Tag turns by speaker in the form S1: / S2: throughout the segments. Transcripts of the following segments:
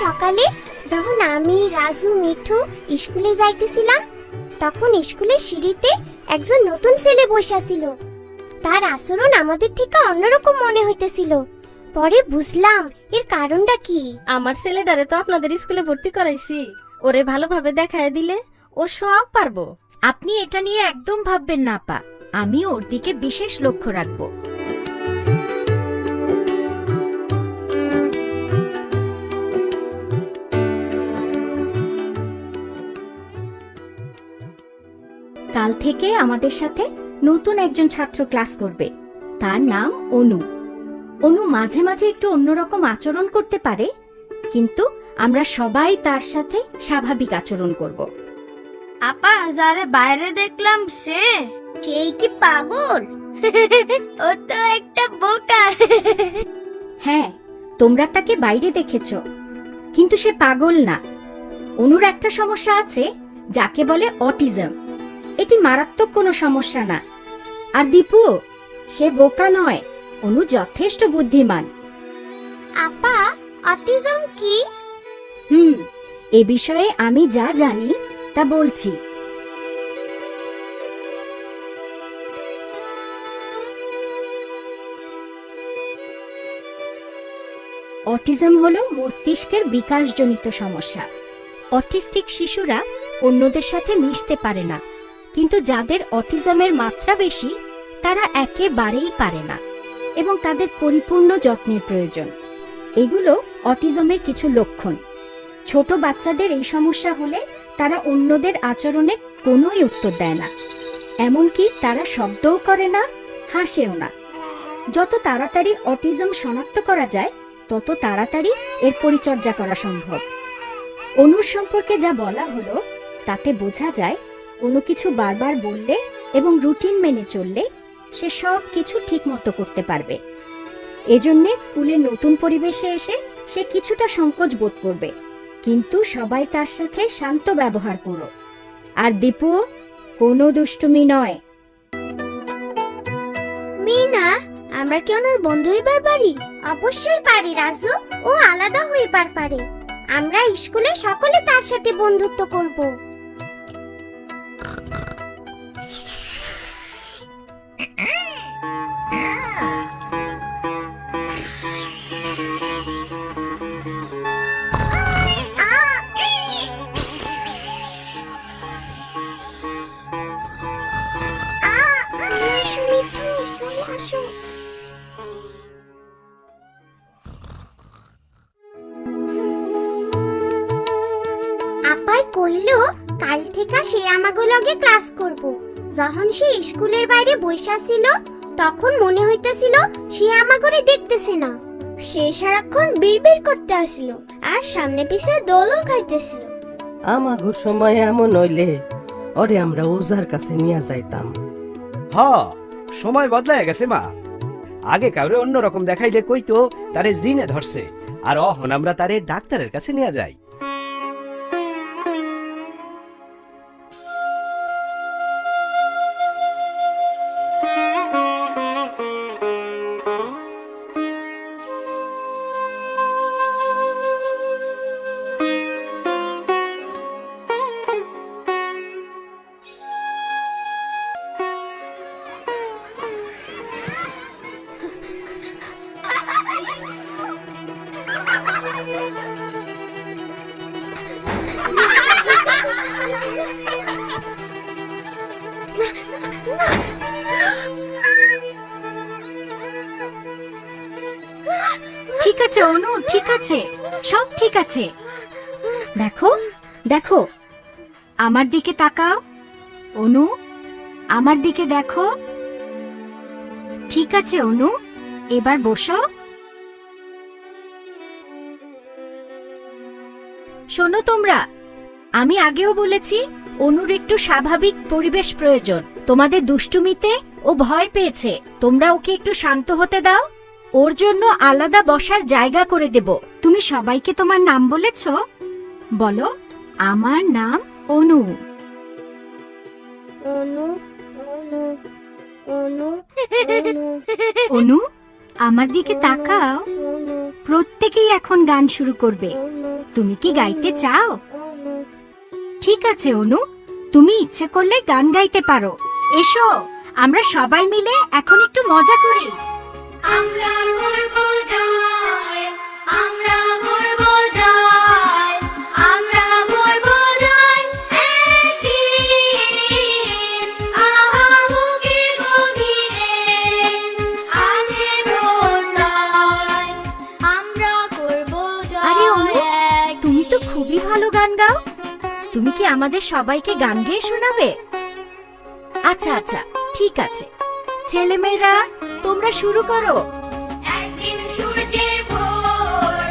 S1: সকালে যখন আমি রাজু মিঠু স্কুলে যাইতেছিলাম তখন স্কুলের সিঁড়িতে একজন নতুন ছেলে বসা ছিল তার আচরণ আমাদের থেকে অন্যরকম মনে হইতেছিল। পরে বুঝলাম এর কারণটা কি।
S2: আমার ছেলেটারে তো আপনাদের স্কুলে ভর্তি করাইছি। ওরে ভালোভাবে দেখায় দিলে ও সব পারব।
S3: আপনি এটা নিয়ে একদম ভাববেন না পা আমি ওর দিকে বিশেষ লক্ষ্য রাখব। কাল থেকে আমাদের সাথে নতুন একজন ছাত্র ক্লাস করবে। তার নাম অনু। অনু মাঝে মাঝে একটু অন্যরকম আচরণ করতে পারে কিন্তু আমরা সবাই তার সাথে স্বাভাবিক আচরণ করব।
S2: আপা যারে বাইরে দেখলাম সে।
S1: সেই কি পাগল?
S2: ও তো একটা বোকা।
S3: হ্যাঁ তোমরা তাকে বাইরে দেখেছ কিন্তু সে পাগল না। অনুর একটা সমস্যা আছে যাকে বলে অটিজম। এটি মারাত্মক কোনো সমস্যা না। আর দীপু সে বোকা নয় অনু যথেষ্ট বুদ্ধিমান।
S1: আপা অটিজম কি?
S3: হুম এ বিষয়ে আমি যা জানি তা বলছি। অটিজম হলো মস্তিষ্কের বিকাশজনিত সমস্যা। অটিস্টিক শিশুরা অন্যদের সাথে মিশতে পারে না। কিন্তু যাদের অটিজমের মাত্রা বেশি, তারা একেবারেই পারে না এবং তাদের পরিপূর্ণ যত্নের প্রয়োজন। এগুলো অটিজমের কিছু লক্ষণ। ছোট বাচ্চাদের এই সমস্যা হলে তারা অন্যদের আচরণে কোনোই উত্তর দেয় না। এমনকি তারা শব্দও করে না, হাসেও না। যত তাড়াতাড়ি অটিজম শনাক্ত করা যায়, তত তাড়াতাড়ি এর পরিচর্যা করা সম্ভব। অনুর সম্পর্কে যা বলা হলো, তাতে বোঝা যায় কোনো কিছু বারবার বললে এবং রুটিন মেনে চললে সে সব কিছু ঠিকমতো করতে পারবে। এজন্যে স্কুলের নতুন পরিবেশে এসে সে কিছুটা সংকোচ বোধ করবে। কিন্তু সবাই তার সাথে শান্ত ব্যবহার করো। আর দীপু কোনো দুষ্টুমি নয়।
S1: মিনা আমরা কি ওনার বন্ধু হইবার পারি? অবশ্যই পারি রাজু। ও আলাদা হইবার পারে। আমরা স্কুলে সকলে তার সাথে বন্ধুত্ব করব। লগে ক্লাস করব। যখন সে স্কুলের বাইরে বইসা ছিল তখন মনে হইতেছিল সে আমাগরে দেখতেছে না। সে সারাক্ষণ বিড়বিড় করতে আসছিল আর সামনে পিছে দোলও খাইতেছিল।
S4: আমাগো সময় এমন হইলে ওরে আমরা ওজার কাছে নিয়ে যাইতাম।
S5: হ সময় বদলায় গেছে মা। আগে কাউরে অন্যরকম দেখাইলে কইতো তারে জিনে ধরছে আর অহন আমরা তারে ডাক্তারের কাছে নিয়ে যাই।
S3: আছে, অনু, ঠিক আছে, সব ঠিক আছে। দেখো দেখো, আমার দিকে তাকাও, অনু, আমার দিকে দেখো। ঠিক আছে, অনু, এবার বসো। শোনো তোমরা, আমি আগেও বলেছি, অনুর একটু স্বাভাবিক পরিবেশ প্রয়োজন। তোমাদের দুষ্টুমিতে ও ভয় পেয়েছে, তোমরা ওকে একটু শান্ত হতে দাও। ওর জন্য আলাদা বসার জায়গা করে দেব। তুমি সবাইকে তোমার নাম বলেছ? বলো আমার নাম অনু।
S1: অনু অনু অনু অনু।
S3: অনু আমার দিকে তাকাও। প্রত্যেকেই এখন গান শুরু করবে। তুমি কি গাইতে চাও? ঠিক আছে অনু। তুমি ইচ্ছে করলে গান গাইতে পারো। এসো আমরা সবাই মিলে এখন একটু মজা করি। খুবই ভালো গান গাও। তুমি কি আমাদের সবাইকে গান গেয়ে শোনাবে? আচ্ছা আচ্ছা ঠিক আছে। ছেলেমেয়েরা তোমরা শুরু করো।
S1: একদিন সূর্যের ভোর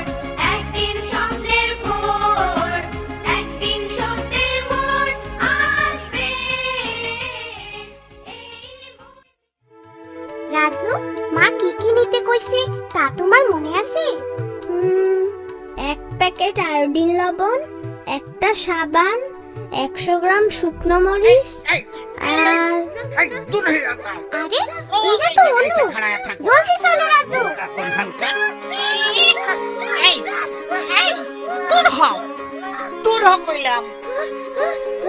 S1: একদিন স্বপ্নের ভোর একদিন সত্যের ভোর আসবে। রাজু মা কি কি নিতে কইছে তা তোমার মনে আছে? এক প্যাকেট আয়োডিন লবণ একটা সাবান একশো গ্রাম শুকনো মরিচ আর আরে এটা তো অনু জলদি চলো রাজু।
S6: এই এই দূর হও দূর হও কইলাম।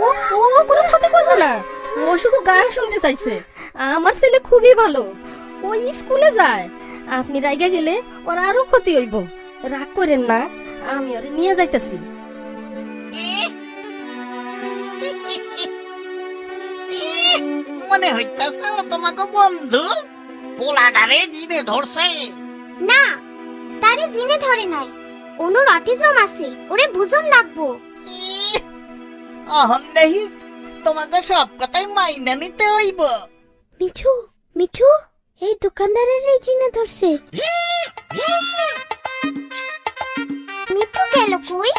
S2: ও ও কোনো ক্ষতি করব না। ও শুধু গান শুনতে চাইছে। আমার ছেলে খুবই ভালো। ওই স্কুলে যায়। আপনি রাইগা গেলে ওর আরও ক্ষতি হইব। রাগ করেন না। আমি ওরে নিয়ে যাইতেছি।
S6: মনে হইতাছে ও তোমাকে বন্ধু। পোলাডারে জিনে ধরছে।
S1: না তারে জিনে ধরে নাই। অনুর অটিজম আছে ওরে বুঝন লাগবো।
S6: অহন দেহি তোমাকে সব কথাই মাইনা নিতে হইব।
S1: মিঠু মিঠু এই দোকানদারের এই জিনে ধরছে। মিঠু গেল কই?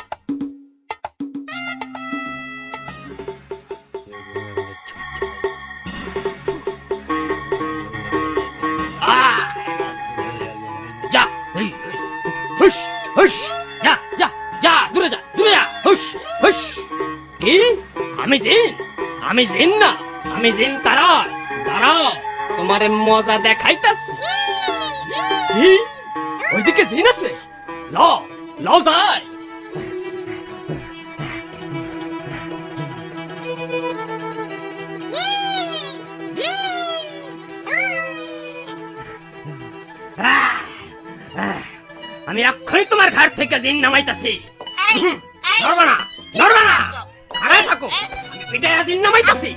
S5: হুস হুস যা যা যা দূরে যা দূরে যা। হুস হুস কি? আমি জিন? আমি জিন না আমি জিন তারা দাঁড়াও। তোমার মজা দেখাইতাছি। কি? ওইদিকে জিন আছে? লও লও যাই। আমি এক্ষুনি তোমার ঘাট থেকে জিন নামাইতাছি। হুম, নড়বা না নড়বা না। খাড়ায় থাকো। আমি পিঠে জিন নামাইতাছি।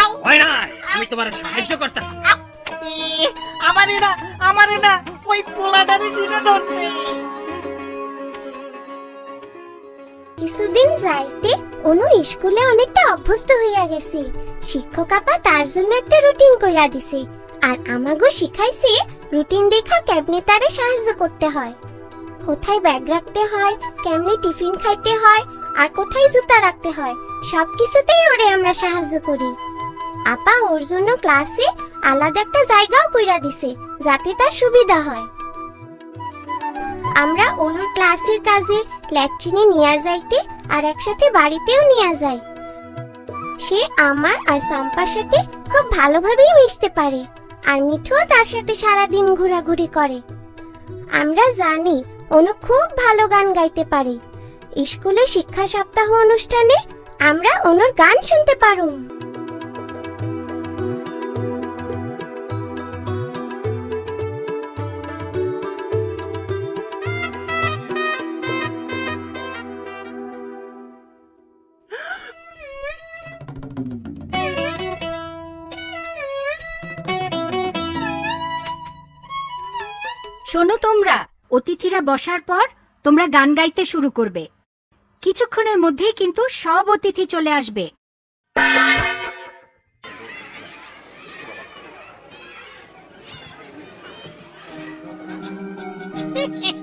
S6: আউ।
S5: হয় না আমি তোমার সাহায্য করতেছি।
S6: আমারে না আমারে না ওই জিনে ধরছে।
S1: কিছুদিন যাইতে অনু স্কুলে অনেকটা অভ্যস্ত হইয়া গেছে। শিক্ষক আপা তার জন্য একটা রুটিন কইরা দিছে। আর আমাগো শিখাইছে রুটিন দেখা কেমনে তারে সাহায্য করতে হয়। কোথায় ব্যাগ রাখতে হয়, কেমনি টিফিন খাইতে হয়, আর কোথায় জুতা রাখতে হয় সব কিছুতেই ওরে আমরা সাহায্য করি। আপা ওর জন্য ক্লাসে আলাদা একটা জায়গাও কইরা দিছে, যাতে তার সুবিধা হয়। আমরা অনুর ক্লাসের কাজে ল্যাট্রিনে নিয়ে যাইতে আর একসাথে বাড়িতেও নিয়ে যাই। সে আমার আর সম্পার সাথে খুব ভালোভাবেই মিশতে পারে, আর মিঠুও তার সাথে সারাদিন ঘোরাঘুরি করে। আমরা জানি অনু খুব ভালো গান গাইতে পারে। স্কুলে শিক্ষা সপ্তাহ অনুষ্ঠানে আমরা অনুর গান শুনতে পারুম
S3: শোনো তোমরা অতিথিরা বসার পর তোমরা গান গাইতে শুরু করবে। কিছুক্ষণের মধ্যেই কিন্তু সব অতিথি চলে আসবে।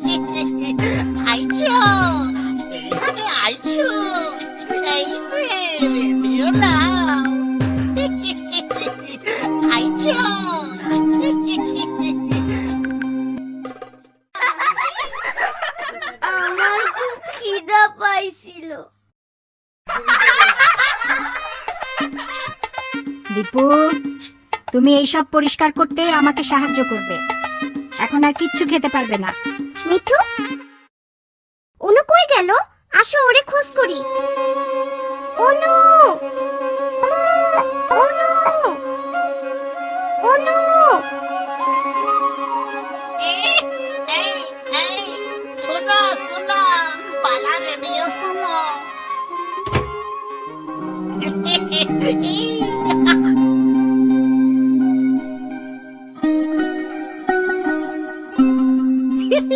S3: দীপু সব পরিষ্কার করতে আমাকে সাহায্য করবে। এখন আর কিচ্ছু খেতে পারবে না।
S7: মিঠু রাজু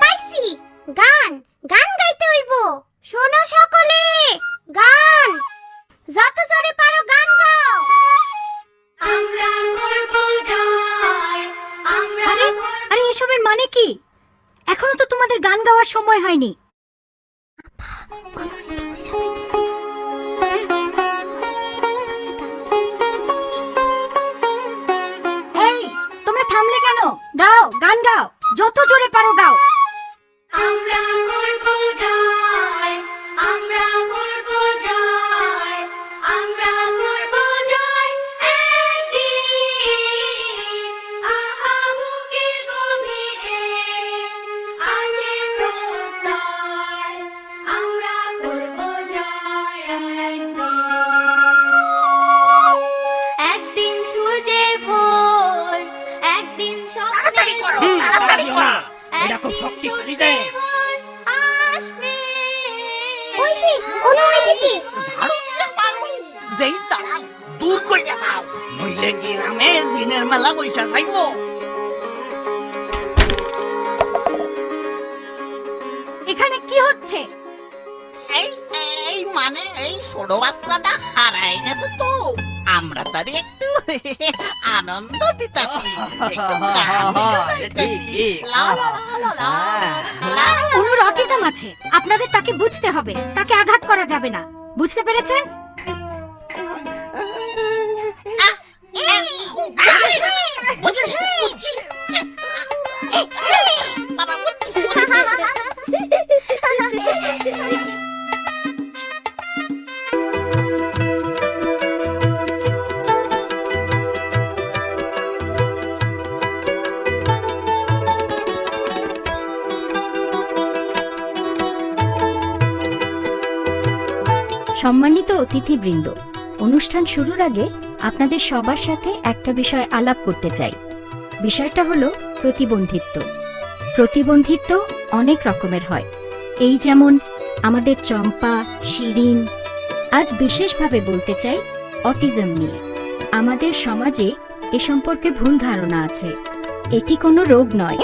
S7: পাইছি। গান গান গাইতে হইব। শোনো সকলে গান। যত জোরে পারো গান গাও। আমরা করব জয় আমরা
S3: আরে এসবের মানে কি? এখনও তো তোমাদের গান গাওয়ার সময় হয়নি। এই, তোমরা থামলে কেন? গাও, গান গাও। যত জোরে পারো গাও।
S7: আমরা করব জয়, আমরা করব জয়, আমরা
S6: যেই তাড়াও দূর করে দাও। নইলে গ্রামে দিনের মেলা বৈশা যাইব।
S3: এখানে কি হচ্ছে?
S6: এই এই মানে এই ছোট বাচ্চাটা হারাই গেছে তো। আমরা তারে একটু আনন্দ দিতাছি।
S3: অনুর অটিজম আছে। আপনাদের তাকে বুঝতে হবে। তাকে আঘাত করা যাবে না। বুঝতে পেরেছেন? সম্মানিত অতিথিবৃন্দ অনুষ্ঠান শুরুর আগে আপনাদের সবার সাথে একটা বিষয় আলাপ করতে চাই। বিষয়টা হলো প্রতিবন্ধিত্ব। প্রতিবন্ধিত্ব অনেক রকমের হয়। এই যেমন আমাদের চম্পা, শিরিন, আজ বিশেষভাবে বলতে চাই অটিজম নিয়ে। আমাদের সমাজে এ সম্পর্কে ভুল ধারণা আছে। এটি কোনো রোগ নয়।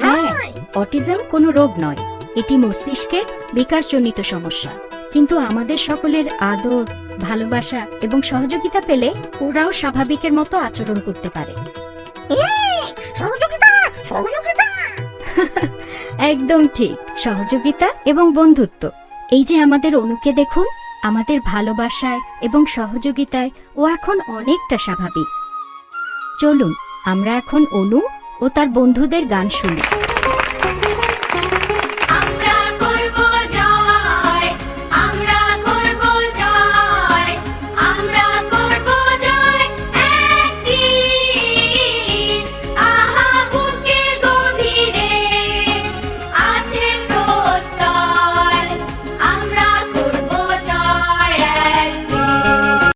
S3: হ্যাঁ অটিজম কোনো রোগ নয়। এটি মস্তিষ্কের বিকাশজনিত সমস্যা। কিন্তু আমাদের সকলের আদর ভালোবাসা এবং সহযোগিতা পেলে ওরাও স্বাভাবিকের মতো আচরণ করতে পারে। একদম ঠিক। সহযোগিতা এবং বন্ধুত্ব। এই যে আমাদের অনুকে দেখুন আমাদের ভালোবাসায় এবং সহযোগিতায় ও এখন অনেকটা স্বাভাবিক। চলুন আমরা এখন অনু ও তার বন্ধুদের গান শুনি।